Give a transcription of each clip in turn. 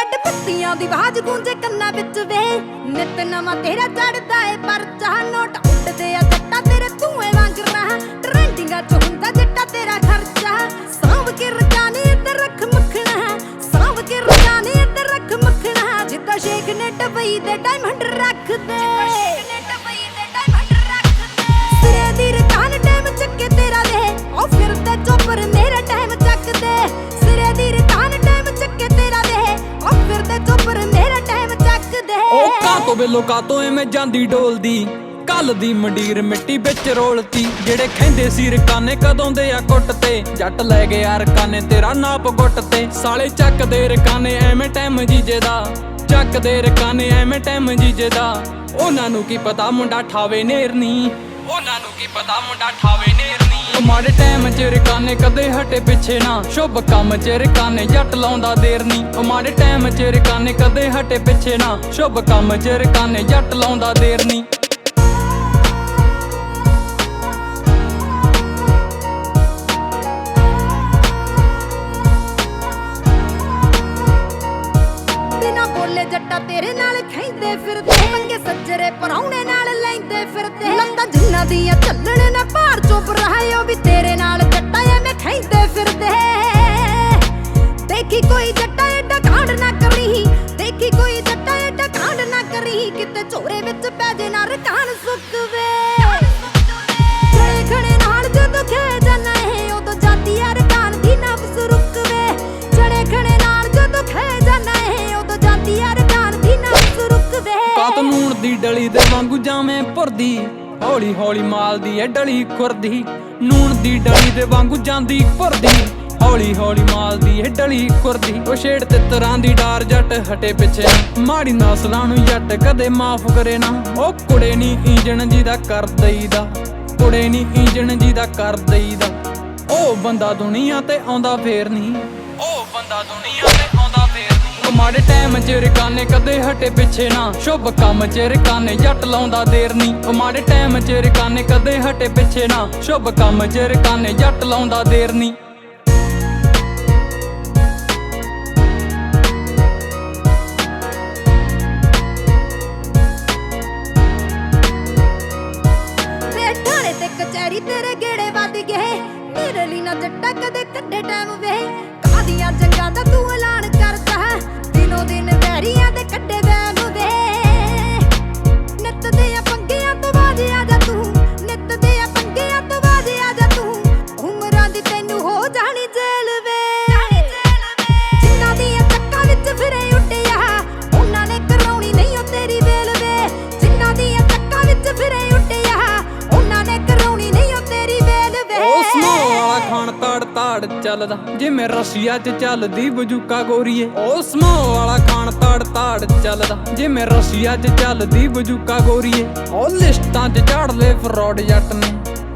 ਅੱਡ ਪੱਤੀਆਂ ਦੀ ਆਵਾਜ਼ ਗੂੰਜੇ ਕੰਨਾਂ ਵਿੱਚ ਵੇ। ਨਿਤ ਨਵਾਂ ਤੇਰਾ ਚੜਦਾ ਏ ਪਰ ਚਾਹ ਨੋਟ ਉੱਡਦੇ ਆ ਜੱਟਾ ਤੇਰੇ ਧੂਏ ਵਾਂਗ ਰਹਾ ਟ੍ਰੈਂਡਿੰਗਾਂ ਚ ਹੁੰਦਾ ਜੱਟਾ ਤੇਰਾ ਖਰਚਾ। ਸਾਂਭ ਕੇ ਰਜਾਨੇ ਇੱਧਰ ਰੱਖ ਮੱਖਣਾ। ਸਾਂਭ ਕੇ ਰਜਾਨੇ ਇੱਧਰ ਰੱਖ ਮੱਖਣਾ। ਜਿੱਦਾਂ ਸ਼ੇਖ ਨੇ ਡਬਈ ਦੇ ਡਾਇਮੰਡ ਰੱਖਦੇ। ਸਿਰੇ ਦੀ ਰਕਾਨ ਟਾਈਮ ਚੱਕੇ ਤੇਰਾ ਦੇ ਉਹ ਫਿਰਦੇ ਚੋਪਰ ਉਹ ਲੋਕਾਂ ਤੋਂ ਐਵੇਂ ਜਾਂਦੀ ਡੋਲਦੀ। ਕੱਲ ਦੀ ਮੰਡੀਰ ਮਿੱਟੀ ਵਿੱਚ ਰੋਲਤੀ, ਜਿਹੜੇ ਖੈਂਦੇ ਸੀ ਰਕਾਨੇ ਕਦੋਂ ਦੇ ਆ ਕੁੱਟ ਤੇ? ਜੱਟ ਲੈ ਗਏ ਆ ਰਕਾਨੇ, ਤੇਰਾ ਨਾਪ ਗੁੱਟ ਤੇ। ਸਾਲੇ ਚੱਕਦੇ ਰਕਾਨੇ, ਐਵੇਂ ਟਾਈਮ ਜੀਜੇ ਦਾ। ਚੱਕਦੇ ਰਕਾਨੇ, ਐਵੇਂ ਟਾਈਮ ਜੀਜੇ ਦਾ। ਉਹਨਾਂ ਨੂੰ ਕੀ ਪਤਾ ਮੁੰਡਾ ਠਾਵੇ ਨੇਰਨੀ। ਉਹਨਾਂ ਨੂੰ ਕੀ ਪਤਾ ਮੁੰਡਾ ਠਾਵੇ ਨੇਰਨੀ। ਮਾੜੇ ਟਾਈਮ ਚ ਰਕਾਨੇ ਕਦੇ ਹਟੇ ਪਿੱਛੇ ਨਾ। ਸ਼ੁਭ ਕੰਮ ਚ ਰਕਾਨੇ ਜੱਟ ਲਾਉਂਦਾ ਦੇਰ ਨਹੀਂ ਉਹ ਮਾੜੇ ਟਾਈਮ ਚ ਰਕਾਨੇ ਕਦੇ ਹਟੇ ਪਿੱਛੇ ਨਾ। ਸ਼ੁਭ ਕੰਮ ਚ ਰਕਾਨੇ ਜੱਟ ਲਾਉਂਦਾ ਦੇਰ ਨਹੀਂ ਜੱਟਾ ਤੇਰੇ ਨਾਲ ਖੈਂਦੇ ਫਿਰਦੇ। ਮੰਗੇ ਸੱਜਰੇ ਪਰੌਣੇ ਨਾਲ ਲੈਂਦੇ ਫਿਰਦੇ। ਲੱਤਾਂ ਜਿੰਨਾ ਦੀਆਂ ਚੱਲਣ ਨਾ ਭਾਰ ਚੁੱਪ ਰਹਾਇਓ ਵੀ ਤੇਰੇ ਨਾਲ ਜੱਟਾ ਐਵੇਂ ਖੈਂਦੇ ਫਿਰਦੇ। ਦੇਖੀ ਕੋਈ ਜੱਟਾ ਐਡਾ ਕਾਂਡ ਨਾ ਕਰੀ। ਦੇਖੀ ਕੋਈ ਜੱਟਾ ਐਡਾ ਕਾਂਡ ਨਾ ਕਰੀ। ਕਿਤੇ ਝੋਰੇ ਵਿੱਚ ਪੈ ਜੇ ਨਾ ਰਕਾਨ ਸੁੱਕਵੇ। ਖੜੇ ਖੜੇ ਨਾਲ ਜਦੋਂ ਖੇ ਜਾਣਾ ਹੈ ਉਦੋਂ ਜਾਂਦੀ ਆ ਰਕਾਨ ਦੀ ਨਬਜ਼ ਰੁਕਵੇ। ਖੜੇ ਖੜੇ ਨਾਲ ਜਦੋਂ ਖੇ ਜਾਣਾ ਹੈ ਉਦੋਂ ਜਾਂਦੀ ਆ ਰਕਾਨ ਦੀ ਨਬਜ਼ ਰੁਕਵੇ। ਕਾਤ ਨੂਣ ਦੀ ਡਲੀ ਦੇ ਵਾਂਗੂ ਜਾਵੇਂ ਭੁਰਦੀ ਹੌਲੀ ਹੌਲੀ ਮਾਲ ਐ ਡਲੀ ਖੁਰਦੀ, ਨੂਣ ਦੀ ਡਲੀ ਦੇ ਵਾਂਗੂ ਜਾਂਦੀ ਭੁਰਦੀ। ਹੌਲੀ ਹੌਲੀ ਮਾਲ ਦੀ ਡਲੀ ਖੁਰਦੀ, ਉਹ ਛੇੜ ਤੇ ਤਰਾਂ ਦੀ ਡਾਰ ਜੱਟ ਹਟੇ ਪਿੱਛੇ ਮਾੜੀ ਨਸਲਾਂ ਨੂੰ ਜੱਟ ਕਦੇ ਮਾਫ ਕਰੇ ਨਾ। ਉਹ ਕੁੜੇ ਨਹੀਂ ਇੰਜਣ ਜੀ ਦਾ ਕਰ ਦਈਦਾ, ਕੁੜੇ ਨਹੀਂ ਇੰਜਣ ਜੀ ਦਾ ਕਰ ਦਈਦਾ। ਉਹ ਬੰਦਾ ਦੁਨੀਆ ਤੇ ਆਉਂਦਾ ਫੇਰ ਨਹੀਂ ਉਹ ਬੰਦਾ ਦੁਨੀਆ ਮਾੜੇ ਟਾਈਮ ਚ ਰਕਾਨੇ ਕਦੇ ਹਟੇ ਪਿੱਛੇ ਨਾ। ਸ਼ੁਭ ਕੰਮ ਚ ਰਕਾਨੇ, ਜੱਟ ਲਾਉਂਦਾ ਦੇਰ ਨਹੀਂ ਉਹ ਮਾੜੇ ਟਾਈਮ ਚ ਰਕਾਨੇ ਕਦੇ ਹਟੇ ਪਿੱਛੇ ਨਾ। ਸ਼ੁਭ ਕੰਮ ਚ ਰਕਾਨੇ, ਜੱਟ ਲਾਉਂਦਾ ਦੇਰ ਨਹੀਂ ਕਚਹਿਰੀ ਤੇਰੇ ਗੇੜੇ ਵੱਧ ਗਏ। ਮੇਰੇ ਲਈ ਨਾ ਜੱਟਾ ਕਦੇ ਕੱਢੇ ਟਾਈਮ ਵੇ। ਕਾਦੀਆਂ ਜੰਗਾਂ ਦਾ ਚੱਲਦਾ। ਜਿਵੇਂ ਰਸ਼ੀਆ 'ਚ ਚੱਲਦੀ ਬਜੂਕਾ ਗੋਰੀਏ, ਉਹ ਸਮੋ ਵਾਲਾ ਖਾਣ ਤਾੜ ਤਾੜ ਚੱਲਦਾ। ਜਿਵੇਂ ਰਸ਼ੀਆ 'ਚ ਚੱਲਦੀ ਬਜੂਕਾ ਗੋਰੀਏ, ਉਹ ਲਿਸਟਾਂ 'ਚ ਝਾੜ ਲੈ ਫਰੋਡ ਜੱਟ ਨੇ।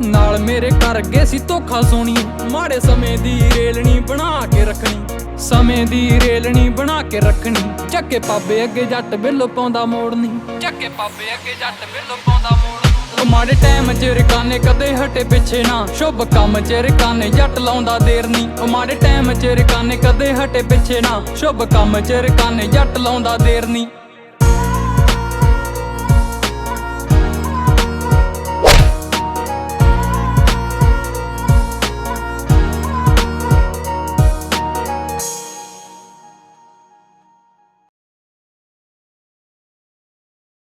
ਨਾਲ ਮੇਰੇ ਕਰ ਗਏ ਸੀ ਧੋਖਾ ਸੋਣੀਏ, ਮਾੜੇ ਸਮੇਂ ਦੀ ਰੇਲਣੀ ਬਣਾ ਕੇ ਰੱਖਣੀ। ਸਮੇਂ ਦੀ ਰੇਲਣੀ ਬਣਾ ਕੇ ਰੱਖਣੀ। ਚੱਕੇ ਪਾਬੇ ਅੱਗੇ ਜੱਟ ਬਿੱਲ ਪਾਉਂਦਾ ਮੋੜਨੀ। ਚੱਕੇ ਪਾਬੇ ਅੱਗੇ ਜੱਟ ਬਿੱਲ ਪਾਉਂਦਾ ਮੋੜ ਉਹ ਟਾਈਮ ਚ ਰਕਾਨੇ ਕਦੇ ਹਟੇ ਪਿੱਛੇ ਨਾ। ਸ਼ੁਭ ਕੰਮ ਚ ਰਕਾਨੇ ਜੱਟ ਲਾਉਂਦਾ ਦੇਰ ਨਹੀਂ ਉਹ ਟਾਈਮ ਚ ਰਕਾਨੇ ਕਦੇ ਹਟੇ ਪਿੱਛੇ ਨਾ। ਸ਼ੁਭ ਕੰਮ ਚ ਰਕਾਨੇ ਜੱਟ ਲਾਉਂਦਾ ਦੇਰ ਨਹੀਂ